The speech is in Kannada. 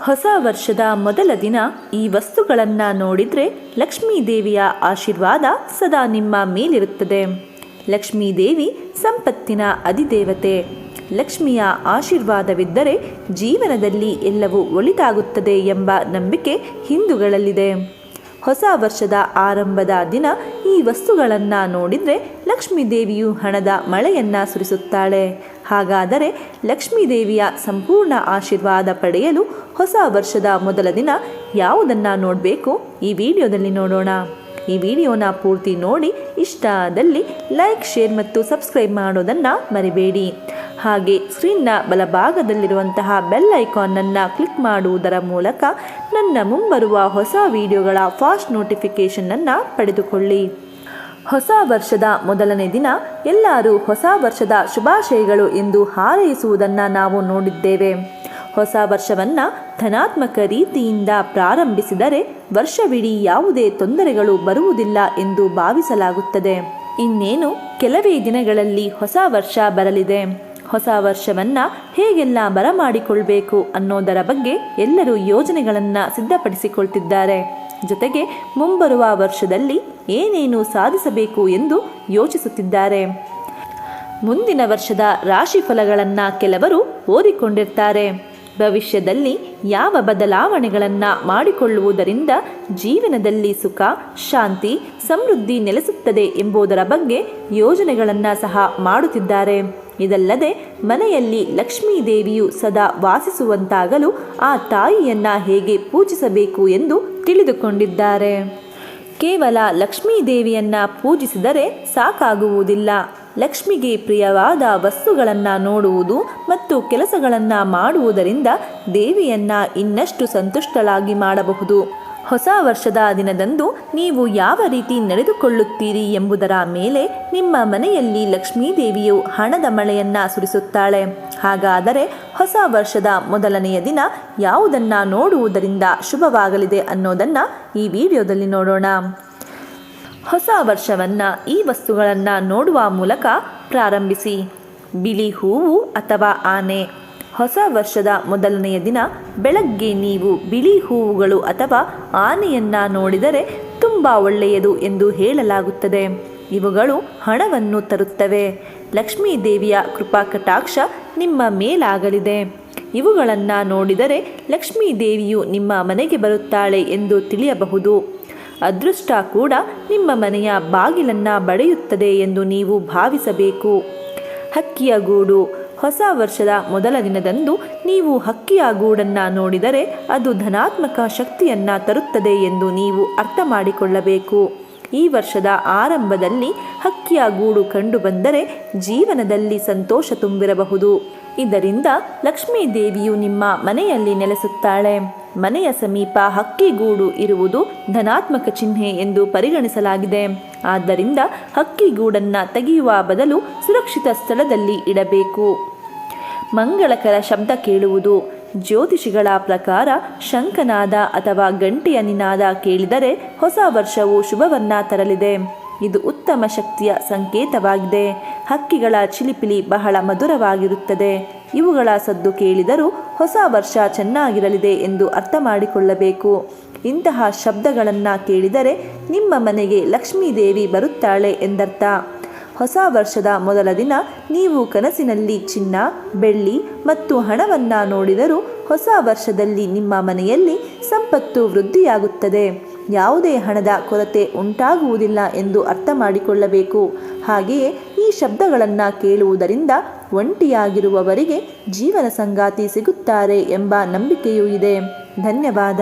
ಹೊಸ ವರ್ಷದ ಮೊದಲ ದಿನ ಈ ವಸ್ತುಗಳನ್ನು ನೋಡಿದರೆ ಲಕ್ಷ್ಮೀ ದೇವಿಯ ಆಶೀರ್ವಾದ ಸದಾ ನಿಮ್ಮ ಮೇಲಿರುತ್ತದೆ. ಲಕ್ಷ್ಮೀ ದೇವಿ ಸಂಪತ್ತಿನ ಅಧಿದೇವತೆ. ಲಕ್ಷ್ಮಿಯ ಆಶೀರ್ವಾದವಿದ್ದರೆ ಜೀವನದಲ್ಲಿ ಎಲ್ಲವೂ ಒಳಿತಾಗುತ್ತದೆ ಎಂಬ ನಂಬಿಕೆ ಹಿಂದೂಗಳಲ್ಲಿದೆ. ಹೊಸ ವರ್ಷದ ಆರಂಭದ ದಿನ ಈ ವಸ್ತುಗಳನ್ನು ನೋಡಿದರೆ ಲಕ್ಷ್ಮೀ ದೇವಿಯು ಹಣದ ಮಳೆಯನ್ನು ಸುರಿಸುತ್ತಾಳೆ. ಹಾಗಾದರೆ ಲಕ್ಷ್ಮೀ ದೇವಿಯ ಸಂಪೂರ್ಣ ಆಶೀರ್ವಾದ ಪಡೆಯಲು ಹೊಸ ವರ್ಷದ ಮೊದಲ ದಿನ ಯಾವುದನ್ನು ನೋಡಬೇಕು? ಈ ವಿಡಿಯೋದಲ್ಲಿ ನೋಡೋಣ. ಈ ವಿಡಿಯೋನ ಪೂರ್ತಿ ನೋಡಿ, ಇಷ್ಟ ಆದಲ್ಲಿ ಲೈಕ್, ಶೇರ್ ಮತ್ತು ಸಬ್ಸ್ಕ್ರೈಬ್ ಮಾಡೋದನ್ನು ಮರಿಬೇಡಿ. ಹಾಗೆ ಸ್ಕ್ರೀನ್ನ ಬಲಭಾಗದಲ್ಲಿರುವಂತಹ ಬೆಲ್ ಐಕಾನನ್ನು ಕ್ಲಿಕ್ ಮಾಡುವುದರ ಮೂಲಕ ನನ್ನ ಮುಂಬರುವ ಹೊಸ ವಿಡಿಯೋಗಳ ಫಾಸ್ಟ್ ನೋಟಿಫಿಕೇಷನನ್ನು ಪಡೆದುಕೊಳ್ಳಿ. ಹೊಸ ವರ್ಷದ ಮೊದಲನೇ ದಿನ ಎಲ್ಲರೂ ಹೊಸ ವರ್ಷದ ಶುಭಾಶಯಗಳು ಎಂದು ಹಾರೈಸುವುದನ್ನು ನಾವು ನೋಡಿದ್ದೇವೆ. ಹೊಸ ವರ್ಷವನ್ನು ಧನಾತ್ಮಕ ರೀತಿಯಿಂದ ಪ್ರಾರಂಭಿಸಿದರೆ ವರ್ಷವಿಡೀ ಯಾವುದೇ ತೊಂದರೆಗಳು ಬರುವುದಿಲ್ಲ ಎಂದು ಭಾವಿಸಲಾಗುತ್ತದೆ. ಇನ್ನೇನು, ಕೆಲವೇ ದಿನಗಳಲ್ಲಿ ಹೊಸ ವರ್ಷ ಬರಲಿದೆ. ಹೊಸ ವರ್ಷವನ್ನು ಹೇಗೆಲ್ಲ ಬರಮಾಡಿಕೊಳ್ಬೇಕು ಅನ್ನೋದರ ಬಗ್ಗೆ ಎಲ್ಲರೂ ಯೋಜನೆಗಳನ್ನು ಸಿದ್ಧಪಡಿಸಿಕೊಳ್ತಿದ್ದಾರೆ. ಜೊತೆಗೆ ಮುಂಬರುವ ವರ್ಷದಲ್ಲಿ ಏನೇನು ಸಾಧಿಸಬೇಕು ಎಂದು ಯೋಚಿಸುತ್ತಿದ್ದಾರೆ. ಮುಂದಿನ ವರ್ಷದ ರಾಶಿ ಫಲಗಳನ್ನು ಕೆಲವರು ಓದಿಕೊಂಡಿರ್ತಾರೆ. ಭವಿಷ್ಯದಲ್ಲಿ ಯಾವ ಬದಲಾವಣೆಗಳನ್ನು ಮಾಡಿಕೊಳ್ಳುವುದರಿಂದ ಜೀವನದಲ್ಲಿ ಸುಖ, ಶಾಂತಿ, ಸಮೃದ್ಧಿ ನೆಲೆಸುತ್ತದೆ ಎಂಬುದರ ಬಗ್ಗೆ ಯೋಜನೆಗಳನ್ನು ಸಹ ಮಾಡುತ್ತಿದ್ದಾರೆ. ಇದಲ್ಲದೆ ಮನೆಯಲ್ಲಿ ಲಕ್ಷ್ಮೀ ದೇವಿಯು ಸದಾ ವಾಸಿಸುವಂತಾಗಲು ಆ ತಾಯಿಯನ್ನು ಹೇಗೆ ಪೂಜಿಸಬೇಕು ಎಂದು ತಿಳಿದುಕೊಂಡಿದ್ದಾರೆ. ಕೇವಲ ಲಕ್ಷ್ಮೀ ದೇವಿಯನ್ನ ಪೂಜಿಸಿದರೆ ಸಾಕಾಗುವುದಿಲ್ಲ. ಲಕ್ಷ್ಮಿಗೆ ಪ್ರಿಯವಾದ ವಸ್ತುಗಳನ್ನು ನೋಡುವುದು ಮತ್ತು ಕೆಲಸಗಳನ್ನು ಮಾಡುವುದರಿಂದ ದೇವಿಯನ್ನು ಇನ್ನಷ್ಟು ಸಂತುಷ್ಟಳಾಗಿ ಮಾಡಬಹುದು. ಹೊಸ ವರ್ಷದ ದಿನದಂದು ನೀವು ಯಾವ ರೀತಿ ನಡೆದುಕೊಳ್ಳುತ್ತೀರಿ ಎಂಬುದರ ಮೇಲೆ ನಿಮ್ಮ ಮನೆಯಲ್ಲಿ ಲಕ್ಷ್ಮೀದೇವಿಯು ಹಣದ ಮಳೆಯನ್ನು ಸುರಿಸುತ್ತಾಳೆ. ಹಾಗಾದರೆ ಹೊಸ ವರ್ಷದ ಮೊದಲನೆಯ ದಿನ ಯಾವುದನ್ನು ನೋಡುವುದರಿಂದ ಶುಭವಾಗಲಿದೆ ಅನ್ನೋದನ್ನು ಈ ವಿಡಿಯೋದಲ್ಲಿ ನೋಡೋಣ. ಹೊಸ ವರ್ಷವನ್ನು ಈ ವಸ್ತುಗಳನ್ನು ನೋಡುವ ಮೂಲಕ ಪ್ರಾರಂಭಿಸಿ. ಬಿಳಿ ಹೂವು ಅಥವಾ ಆನೆ. ಹೊಸ ವರ್ಷದ ಮೊದಲನೆಯ ದಿನ ಬೆಳಗ್ಗೆ ನೀವು ಬಿಳಿ ಹೂವುಗಳು ಅಥವಾ ಆನೆಯನ್ನ ನೋಡಿದರೆ ತುಂಬ ಒಳ್ಳೆಯದು ಎಂದು ಹೇಳಲಾಗುತ್ತದೆ. ಇವುಗಳು ಹಣವನ್ನು ತರುತ್ತವೆ. ಲಕ್ಷ್ಮೀ ದೇವಿಯ ಕೃಪಾ ಕಟಾಕ್ಷ ನಿಮ್ಮ ಮೇಲಾಗಲಿದೆ. ಇವುಗಳನ್ನು ನೋಡಿದರೆ ಲಕ್ಷ್ಮೀ ದೇವಿಯು ನಿಮ್ಮ ಮನೆಗೆ ಬರುತ್ತಾಳೆ ಎಂದು ತಿಳಿಯಬಹುದು. ಅದೃಷ್ಟ ಕೂಡ ನಿಮ್ಮ ಮನೆಯ ಬಾಗಿಲನ್ನು ಬಡೆಯುತ್ತದೆ ಎಂದು ನೀವು ಭಾವಿಸಬೇಕು. ಹಕ್ಕಿಯ ಗೂಡು. ಹೊಸ ವರ್ಷದ ಮೊದಲ ದಿನದಂದು ನೀವು ಹಕ್ಕಿಯ ಗೂಡನ್ನು ನೋಡಿದರೆ ಅದು ಧನಾತ್ಮಕ ಶಕ್ತಿಯನ್ನು ತರುತ್ತದೆ ಎಂದು ನೀವು ಅರ್ಥ ಮಾಡಿಕೊಳ್ಳಬೇಕು. ಈ ವರ್ಷದ ಆರಂಭದಲ್ಲಿ ಹಕ್ಕಿಯ ಗೂಡು ಕಂಡುಬಂದರೆ ಜೀವನದಲ್ಲಿ ಸಂತೋಷ ತುಂಬಿರಬಹುದು. ಇದರಿಂದ ಲಕ್ಷ್ಮೀ ದೇವಿಯು ನಿಮ್ಮ ಮನೆಯಲ್ಲಿ ನೆಲೆಸುತ್ತಾಳೆ. ಮನೆಯ ಸಮೀಪ ಹಕ್ಕಿಗೂಡು ಇರುವುದು ಧನಾತ್ಮಕ ಚಿಹ್ನೆ ಎಂದು ಪರಿಗಣಿಸಲಾಗಿದೆ. ಆದ್ದರಿಂದ ಹಕ್ಕಿಗೂಡನ್ನು ತೆಗೆಯುವ ಬದಲು ಸುರಕ್ಷಿತ ಸ್ಥಳದಲ್ಲಿ ಇಡಬೇಕು. ಮಂಗಳಕರ ಶಬ್ದ ಕೇಳುವುದು. ಜ್ಯೋತಿಷಿಗಳ ಪ್ರಕಾರ ಶಂಖನಾದ ಅಥವಾ ಗಂಟೆಯ ನಿನಾದ ಕೇಳಿದರೆ ಹೊಸ ವರ್ಷವು ಶುಭವನ್ನ ತರಲಿದೆ. ಇದು ಉತ್ತಮ ಶಕ್ತಿಯ ಸಂಕೇತವಾಗಿದೆ. ಹಕ್ಕಿಗಳ ಚಿಲಿಪಿಲಿ ಬಹಳ ಮಧುರವಾಗಿರುತ್ತದೆ. ಇವುಗಳ ಸದ್ದು ಕೇಳಿದರೂ ಹೊಸ ವರ್ಷ ಚೆನ್ನಾಗಿರಲಿದೆ ಎಂದು ಅರ್ಥ ಮಾಡಿಕೊಳ್ಳಬೇಕು. ಇಂತಹ ಶಬ್ದಗಳನ್ನು ಕೇಳಿದರೆ ನಿಮ್ಮ ಮನೆಗೆ ಲಕ್ಷ್ಮೀದೇವಿ ಬರುತ್ತಾಳೆ ಎಂದರ್ಥ. ಹೊಸ ವರ್ಷದ ಮೊದಲ ದಿನ ನೀವು ಕನಸಿನಲ್ಲಿ ಚಿನ್ನ, ಬೆಳ್ಳಿ ಮತ್ತು ಹಣವನ್ನು ನೋಡಿದರೂ ಹೊಸ ವರ್ಷದಲ್ಲಿ ನಿಮ್ಮ ಮನೆಯಲ್ಲಿ ಸಂಪತ್ತು ವೃದ್ಧಿಯಾಗುತ್ತದೆ. ಯಾವುದೇ ಹಣದ ಕೊರತೆ ಉಂಟಾಗುವುದಿಲ್ಲ ಎಂದು ಅರ್ಥ ಮಾಡಿಕೊಳ್ಳಬೇಕು. ಹಾಗೆಯೇ ಈ ಶಬ್ದಗಳನ್ನು ಕೇಳುವುದರಿಂದ ಒಂಟಿಯಾಗಿರುವವರಿಗೆ ಜೀವನ ಸಂಗಾತಿ ಸಿಗುತ್ತಾರೆ ಎಂಬ ನಂಬಿಕೆಯೂ ಇದೆ. ಧನ್ಯವಾದ.